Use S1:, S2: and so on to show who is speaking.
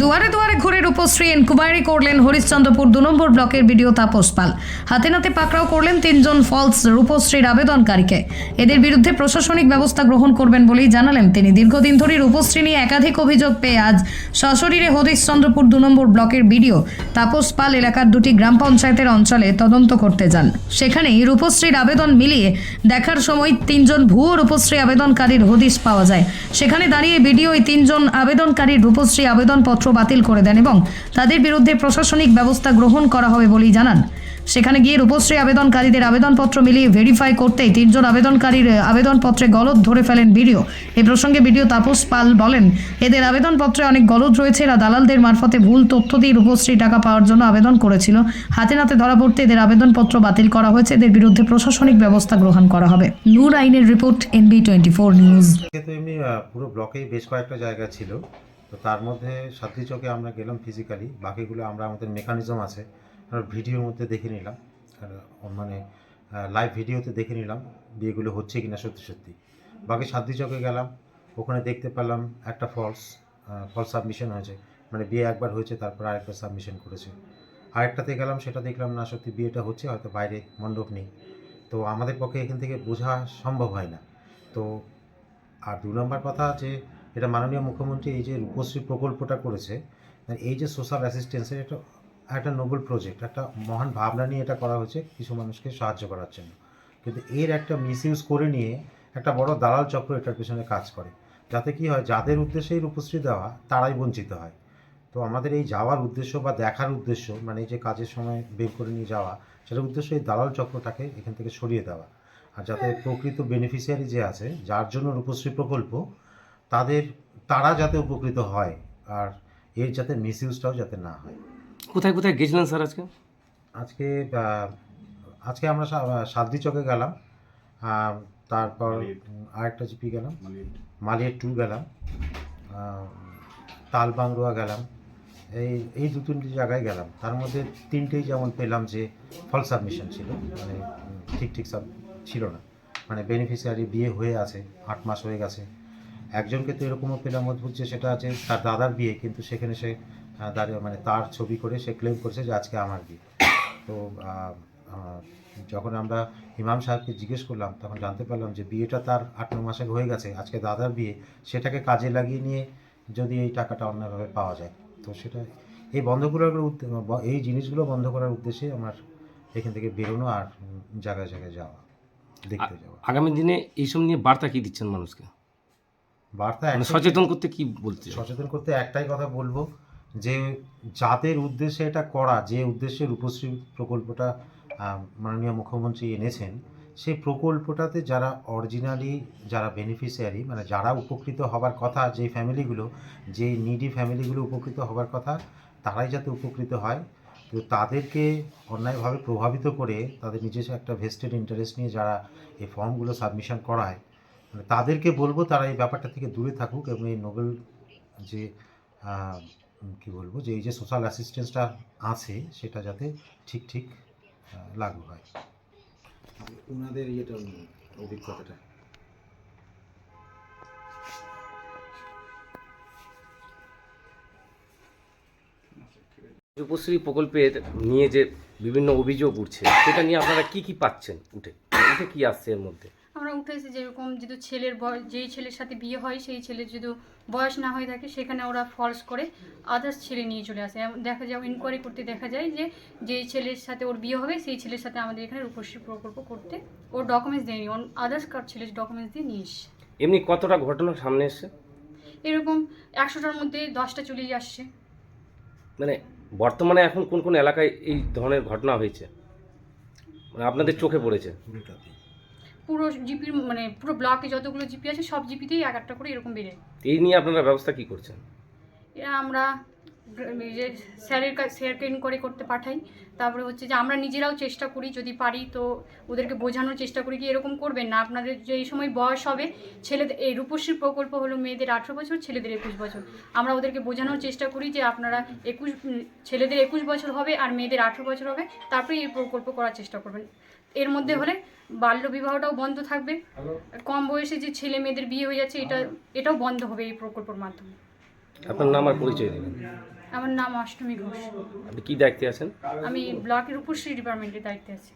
S1: দুয়ারে দুয়ারে ঘুরে রূপশ্রী এনকোয়ারি করলেন হরিশ্চন্দ্রপুর দু নম্বর ব্লকের বিডিও তাপস পাল। হাতে নাতে পাকড়াও করলেন তিনজন ফলস রূপশ্রীর আবেদনকারীকে। এদের বিরুদ্ধে প্রশাসনিক ব্যবস্থা গ্রহণ করবেন বলেই জানালেন তিনি। দীর্ঘদিন ধরে রূপশ্রী নিয়ে একাধিক অভিযোগ পেয়ে আজ সশরীরে হরিশ্চন্দ্রপুর দু নম্বর ব্লকের বিডিও তাপস পাল এলাকার দুটি গ্রাম পঞ্চায়েতের অঞ্চলে তদন্ত করতে যান। সেখানেই রূপশ্রীর আবেদন মিলিয়ে দেখার সময় তিনজন ভুয়ো রূপশ্রী আবেদনকারীর হদিশ পাওয়া যায়। সেখানে দাঁড়িয়ে বিডিও তিনজন আবেদনকারীর রূপশ্রী আবেদনপত্র বাতিল করে দেন এবং তাদের বিরুদ্ধে প্রশাসনিক ব্যবস্থা গ্রহণ করা হবে বলেই জানান। সেখানে গিয়ে রূপশ্রী আবেদনকারীদের আবেদনপত্র মিলিয়ে ভেরিফাই করতেই তিনজন আবেদনকারীর আবেদনপত্রে গলদ ধরে ফেলেন বিডিও। এ প্রসঙ্গে বিডিও তাপস পাল বলেন, এদের আবেদনপত্রে অনেক গলদ রয়েছে। এরা দালালদের মারফতে ভুল তথ্য দিয়ে রূপশ্রী টাকা পাওয়ার জন্য আবেদন করেছিল। হাতে নাতে ধরা পড়তে এদের আবেদনপত্র বাতিল করা হয়েছে। এদের বিরুদ্ধে প্রশাসনিক ব্যবস্থা গ্রহণ করা হবে। নূর আইনের report, NB twenty four news.
S2: পুরো ব্লকেই বেশ কয়েকটা জায়গা ছিল। তো তার মধ্যে সাতটি চকে আমরা গেলাম ফিজিক্যালি বাকিগুলো আমরা আমাদের মেকানিজম আছে। আমরা ভিডিওর মধ্যে দেখে নিলাম। মানে লাইভ ভিডিওতে দেখে নিলাম বিয়েগুলো হচ্ছে কিনা সত্যি সত্যি। বাকি সাতটি চকে গেলাম, ওখানে দেখতে পেলাম একটা ফলস ফলস সাবমিশন হয়েছে। মানে বিয়ে একবার হয়েছে, তারপর আরেকটা সাবমিশন করেছে। আরেকটাতে গেলাম, সেটা দেখলাম, না, সত্যি বিয়েটা হচ্ছে, হয়তো বাইরে মণ্ডপ নেই। তো আমাদের পক্ষে এখান থেকে বোঝা সম্ভব হয় না। তো, আর দু নম্বর কথা যে এটা মাননীয় মুখ্যমন্ত্রী এই যে রূপশ্রী প্রকল্পটা করেছে এই যে সোশ্যাল অ্যাসিস্ট্যান্সের একটা একটা নোবেল প্রজেক্ট একটা মহান ভাবনা নিয়ে এটা করা হয়েছে কিছু মানুষকে সাহায্য করার জন্য। কিন্তু এর একটা মিসইউজ করে নিয়ে একটা বড় দালাল চক্র এটার পেছনে কাজ করে। যাতে কি হয় যাদের উদ্দেশ্যেই রূপশ্রী দেওয়া তারাই বঞ্চিত হয়। তো আমাদের এই যাওয়ার উদ্দেশ্য বা দেখার উদ্দেশ্য মানে এই যে কাজের সময় বের করে নিয়ে যাওয়া সেটার উদ্দেশ্য এই দালাল চক্রটাকে এখান থেকে সরিয়ে দেওয়া। আর যাতে প্রকৃত বেনিফিশিয়ারি যে আছে যার জন্য রূপশ্রী প্রকল্প তাদের তারা যাতে উপকৃত হয় আর এর যাতে মিসইউজটাও যাতে না হয়।
S3: কোথায় কোথায় গেছিলেন স্যার আজকে?
S2: আজকে আজকে আমরা সা- সাতদি চকে গেলাম। তারপর আরেকটা জিপি গেলাম? মালিয়ার টু গেলাম। তালবাংরোয়া গেলাম। এই এই দু তিনটি জায়গায় গেলাম। তার মধ্যে তিনটেই যেমন পেলাম যে ফল সাবমিশন ছিল মানে ঠিক ঠিক সব ছিল না। মানে বেনিফিশিয়ারি বিয়ে হয়ে আছে আট মাস হয়ে গেছে। একজনকে তো এরকমও পেলাম অদ্ভুত যে সেটা আছে তার দাদার বিয়ে কিন্তু সেখানে সে দাঁড়িয়ে মানে তার ছবি করে সে ক্লেম করেছে যে আজকে আমার বিয়ে। তো যখন আমরা ইমাম সাহেবকে জিজ্ঞেস করলাম তখন জানতে পারলাম যে বিয়েটা তার আট ন মাসে হয়ে গেছে আজকে দাদার বিয়ে সেটাকে কাজে লাগিয়ে নিয়ে যদি এই টাকাটা অন্যভাবে পাওয়া যায়। তো সেটা এই বন্ধ করার এই জিনিসগুলো বন্ধ করার উদ্দেশ্যে আমার এখান থেকে বেরোনো আর জায়গায় জায়গায় যাওয়া দেখতে যাওয়া।
S3: আগামী দিনে এইসব নিয়ে বার্তা কি দিচ্ছেন মানুষকে?
S2: বার্তা
S3: মানে সচেতন করতে কি বলতে
S2: সচেতন করতে একটাই কথা বলব যে যাদের উদ্দেশ্যে এটা করা যে উদ্দেশ্যে রূপশ্রী প্রকল্পটা মাননীয় মুখ্যমন্ত্রী এনেছেন সেই প্রকল্পটাতে যারা অরিজিনালি যারা বেনিফিশিয়ারি মানে যারা উপকৃত হবার কথা যে ফ্যামিলিগুলো যে নিডি ফ্যামিলিগুলো উপকৃত হবার কথা তারাই যাতে উপকৃত হয়। তো তাদেরকে অন্যায়ভাবে প্রভাবিত করে তাদের নিজস্ব একটা ভেস্টেড ইন্টারেস্ট নিয়ে যারা এই ফর্মগুলো সাবমিশন করায় তাদেরকে বলব তারা এই ব্যাপারটা থেকে দূরে থাকুক এবং এই নোবেল যে কি বলব যে এই যে সোশ্যাল অ্যাসিস্ট্যান্সটা আছে সেটা যাতে ঠিক ঠিক লাগু হয়।
S4: ওনাদের ইয়েটা অভিজ্ঞতাটা?
S3: রূপশ্রী প্রকল্পের নিয়ে যে বিভিন্ন অভিযোগ উঠছে সেটা নিয়ে আপনারা কি কি পাচ্ছেন উঠে? উঠে কি আসছে এর মধ্যে?
S5: আমরা উঠেছি যেরকম যদি ছেলের বয়স যেই ছেলের সাথে বিয়ে হয় সেই ছেলের যদি বয়স না হয়ে থাকে সেখানে ওরা ফলস করে আদার্স ছেলে নিয়ে চলে আসে। এমন দেখা যায় ইনকোয়ারি করতে দেখা যায় যে যেই ছেলের সাথে ওর বিয়ে হবে সেই ছেলের সাথে আমাদের এখানে রূপশ্রী প্রকল্প করতে ওর ডকুমেন্টস দেয়নি। আদার্স কার্ড ছেলের ডকুমেন্টস দিয়ে নিয়ে এসছে।
S3: এমনি কতটা ঘটনা সামনে এসছে?
S5: এরকম একশোটার মধ্যে দশটা চলেই আসছে।
S3: মানে বর্তমানে এখন কোন কোন এলাকায় এই ধরনের ঘটনা হয়েছে? মানে আপনাদের চোখে পড়েছে?
S5: পুরো জিপির মানে পুরো ব্লকে যতগুলো জিপি আছে সব জিপিতেই এক একটা করে এরকম বেড়ে
S3: এই নিয়ে আপনারা ব্যবস্থা কি করছেন?
S5: এরা আমরা যে স্যারের কাছে স্যারকে ইনকোয়ারি করতে পাঠাই তারপরে হচ্ছে যে আমরা নিজেরাও চেষ্টা করি যদি পারি তো ওদেরকে বোঝানোর চেষ্টা করি কি এরকম করবেন না। আপনাদের যে এই সময় বয়স হবে ছেলেদের এই রূপশ্রী প্রকল্প হলো মেয়েদের আঠেরো বছর ছেলেদের একুশ বছর। আমরা ওদেরকে বোঝানোর চেষ্টা করি যে আপনারা একুশ ছেলেদের একুশ বছর হবে আর মেয়েদের আঠেরো বছর হবে তারপরে এই প্রকল্প করার চেষ্টা করবেন। এর মধ্যে হলে বাল্য বিবাহটাও বন্ধ থাকবে। কম বয়সে যে ছেলে মেয়েদের বিয়ে হয়ে যাচ্ছে এটা এটাও বন্ধ হবে এই প্রকল্পের মাধ্যমে।
S3: আপনার নাম আর পরিচয় দেবেন।
S5: আমার নাম অষ্টমী ঘোষ।
S3: আপনি কি দায়িত্বে আছেন?
S5: আমি ব্লকের উপশ্রী ডিপার্টমেন্টে দায়িত্বে আছি।